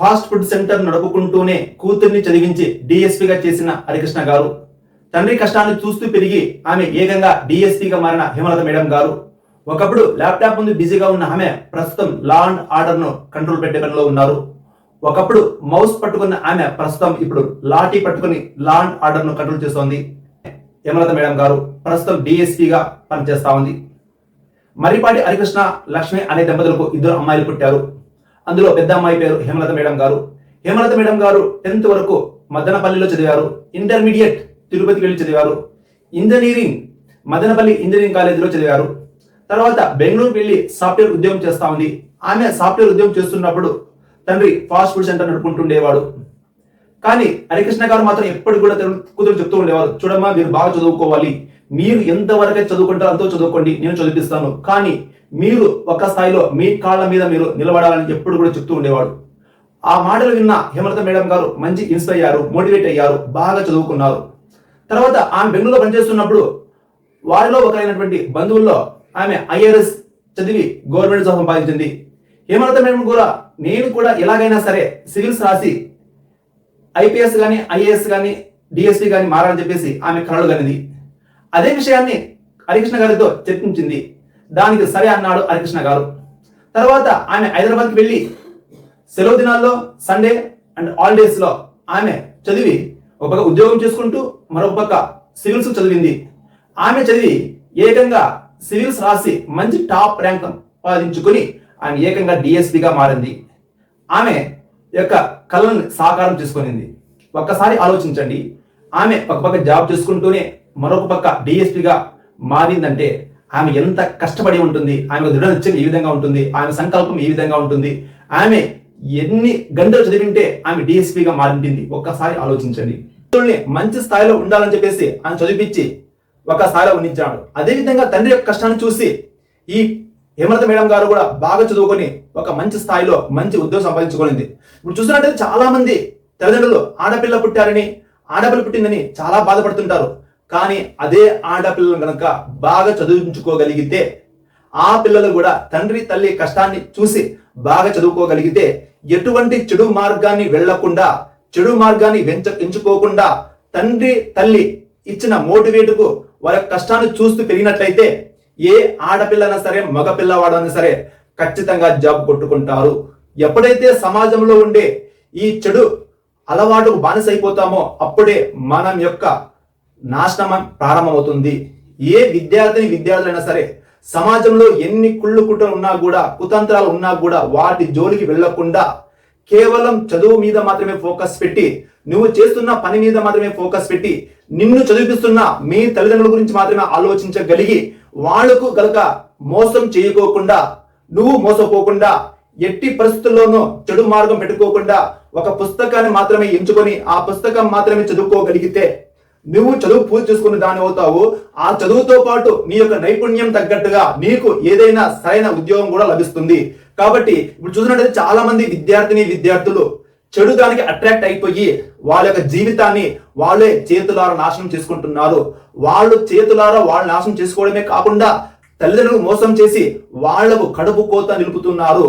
Fast food centre నడుపుకుంటూనే కూతుర్ని చదివించి డిఎస్పీగా చేసిన హరికృష్ణ గారు. తండ్రి కష్టాన్ని చూస్తూ పెరిగి ఆమె ఏకంగా డిఎస్పీగా మారిన హేమలత మేడం గారు. ఒకప్పుడు ల్యాప్టాప్ ముందు బిజీగా ఉన్న ఆమె ప్రస్తుతం లా అండ్ ఆర్డర్ను కంట్రోల్ పెట్టే పనిలో ఉన్నారు. ఒకప్పుడు మౌస్ పట్టుకున్న ఆమె ప్రస్తుతం ఇప్పుడు లాఠీ పట్టుకుని లా అండ్ ఆర్డర్ను కంట్రోల్ చేస్తోంది. హేమలత మేడం గారు ప్రస్తుతం డిఎస్పీగా పనిచేస్తా ఉంది. మరిపాటి హరికృష్ణ లక్ష్మి అనే దంపతులకు ఇద్దరు అమ్మాయిలు పుట్టారు. అందులో పెద్ద అమ్మాయి పేరు హేమలత మేడం గారు. హేమలత మేడం గారు టెన్త్ వరకు మదనపల్లిలో చదివారు. ఇంటర్మీడియట్ తిరుపతికి వెళ్ళి చదివారు. ఇంజనీరింగ్ మదనపల్లి ఇంజనీరింగ్ కాలేజీలో చదివారు. తర్వాత బెంగళూరు వెళ్ళి సాఫ్ట్వేర్ ఉద్యోగం చేస్తా ఉంది. ఆమె సాఫ్ట్వేర్ ఉద్యోగం చేస్తున్నప్పుడు తండ్రి ఫాస్ట్ ఫుడ్ సెంటర్ నడుపుకుంటుండేవాడు. కానీ హరికృష్ణ గారు మాత్రం ఎప్పటికి కూడా కూతురు చెప్తూ ఉండేవారు చూడమ్మా మీరు బాగా చదువుకోవాలి. మీరు ఎంతవరకు చదువుకుంటారో అంతో చదువుకోండి. నేను చదివిస్తాను. కానీ మీరు ఒక స్థాయిలో మీ కాళ్ళ మీద మీరు నిలబడాలని ఎప్పుడు కూడా చెప్తూ ఉండేవాడు. ఆ మాటలు విన్న హేమలత మేడం గారు మంచి ఇన్స్పైర్ అయ్యారు మోటివేట్ అయ్యారు బాగా చదువుకున్నారు. తర్వాత ఆమె బెంగళూరులో పనిచేస్తున్నప్పుడు వారిలో ఒకరైనటువంటి బంధువుల్లో ఆమె ఐఆర్ఎస్ చదివి గవర్నమెంట్ జాబ్ సంపాదించింది. హేమలత మేడం కూడా నేను కూడా ఎలాగైనా సరే సివిల్స్ రాసి ఐపీఎస్ కానీ ఐఏఎస్ కానీ డిఎస్పి కానీ మారాలని చెప్పేసి ఆమె కలలు కనిది. అదే విషయాన్ని హరికృష్ణ గారితో చర్చించింది. దానికి సరే అన్నాడు హరికృష్ణ గారు. తర్వాత ఆమె హైదరాబాద్కి వెళ్ళి సెలవు దినాల్లో సండే అండ్ హాలిడేస్లో ఆమె చదివి ఒక పక్క ఉద్యోగం చేసుకుంటూ మరొక పక్క సివిల్స్ చదివింది. ఆమె చదివి ఏకంగా సివిల్స్ రాసి మంచి టాప్ ర్యాంక్ సంపాదించుకుని ఆమె ఏకంగా డిఎస్పీగా మారింది. ఆమె యొక్క కళను సాకారం చేసుకునింది. ఒక్కసారి ఆలోచించండి. ఆమె ఒక పక్క జాబ్ చేసుకుంటూనే మరొక పక్క డిఎస్పీగా మారిందంటే ఆమె ఎంత కష్టపడి ఉంటుంది ఆమె దృఢ నిత్యం ఏ విధంగా ఉంటుంది ఆమె సంకల్పం ఏ విధంగా ఉంటుంది ఆమె ఎన్ని గంటలు చదివింటే ఆమె డిఎస్పీగా మారింటుంది. ఒక్కసారి ఆలోచించండి. మంచి స్థాయిలో ఉండాలని చెప్పేసి ఆయన చదివించి ఒక స్థాయిలో ఉండించాడు అదేవిధంగా తండ్రి యొక్క కష్టాన్ని చూసి ఈ హేమలత మేడం గారు కూడా బాగా చదువుకొని ఒక మంచి స్థాయిలో మంచి ఉద్యోగం సంపాదించుకోనింది. ఇప్పుడు చూసినట్టయితే చాలా మంది తల్లిదండ్రులు ఆడపిల్ల పుట్టారని ఆడపిల్ల పుట్టిందని చాలా బాధపడుతుంటారు. కానీ అదే ఆడపిల్లలను కనుక బాగా చదివించుకోగలిగితే ఆ పిల్లలు కూడా తండ్రి తల్లి కష్టాన్ని చూసి బాగా చదువుకోగలిగితే ఎటువంటి చెడు మార్గాన్ని వెళ్ళకుండా చెడు మార్గాన్ని వెంచ ఎంచుకోకుండా తండ్రి తల్లి ఇచ్చిన మోటివేటుకు వారి యొక్క కష్టాన్ని చూస్తూ పెరిగినట్లయితే ఏ ఆడపిల్లైనా సరే మగపిల్లవాడైనా సరే ఖచ్చితంగా జాబ్ కొట్టుకుంటారు. ఎప్పుడైతే సమాజంలో ఉండే ఈ చెడు అలవాటుకు బానిసైపోతామో అప్పుడే మనం యొక్క నాశనం ప్రారంభమవుతుంది. ఏ విద్యార్థిని విద్యార్థులైనా సరే సమాజంలో ఎన్ని కుళ్ళు కుట్రలు ఉన్నా కూడా కుతంత్రాలు ఉన్నా కూడా వాటి జోలికి వెళ్ళకుండా కేవలం చదువు మీద మాత్రమే ఫోకస్ పెట్టి నువ్వు చేస్తున్న పని మీద మాత్రమే ఫోకస్ పెట్టి నిన్ను చదివిస్తున్న మీ తల్లిదండ్రుల గురించి మాత్రమే ఆలోచించగలిగి వాళ్ళకు గలక మోసం చేయకోకుండా నువ్వు మోసపోకుండా ఎట్టి పరిస్థితుల్లోనూ చెడు మార్గం పెట్టుకోకుండా ఒక పుస్తకాన్ని మాత్రమే ఎంచుకొని ఆ పుస్తకం మాత్రమే చదువుకోగలిగితే నువ్వు చదువు పూర్తి చేసుకున్న దాని అవుతావు. ఆ చదువుతో పాటు నీ యొక్క నైపుణ్యం తగ్గట్టుగా నీకు ఏదైనా సరైన ఉద్యోగం కూడా లభిస్తుంది. కాబట్టి ఇప్పుడు చూసినట్టయితే చాలా మంది విద్యార్థిని విద్యార్థులు చెడు దానికి అట్రాక్ట్ అయిపోయి వాళ్ళ యొక్క జీవితాన్ని వాళ్ళే చేతులారా నాశనం చేసుకుంటున్నారు. వాళ్ళు చేతులారా వాళ్ళు నాశనం చేసుకోవడమే కాకుండా తల్లిదండ్రులు మోసం చేసి వాళ్ళకు కడుపు కోత నిలుపుతున్నారు.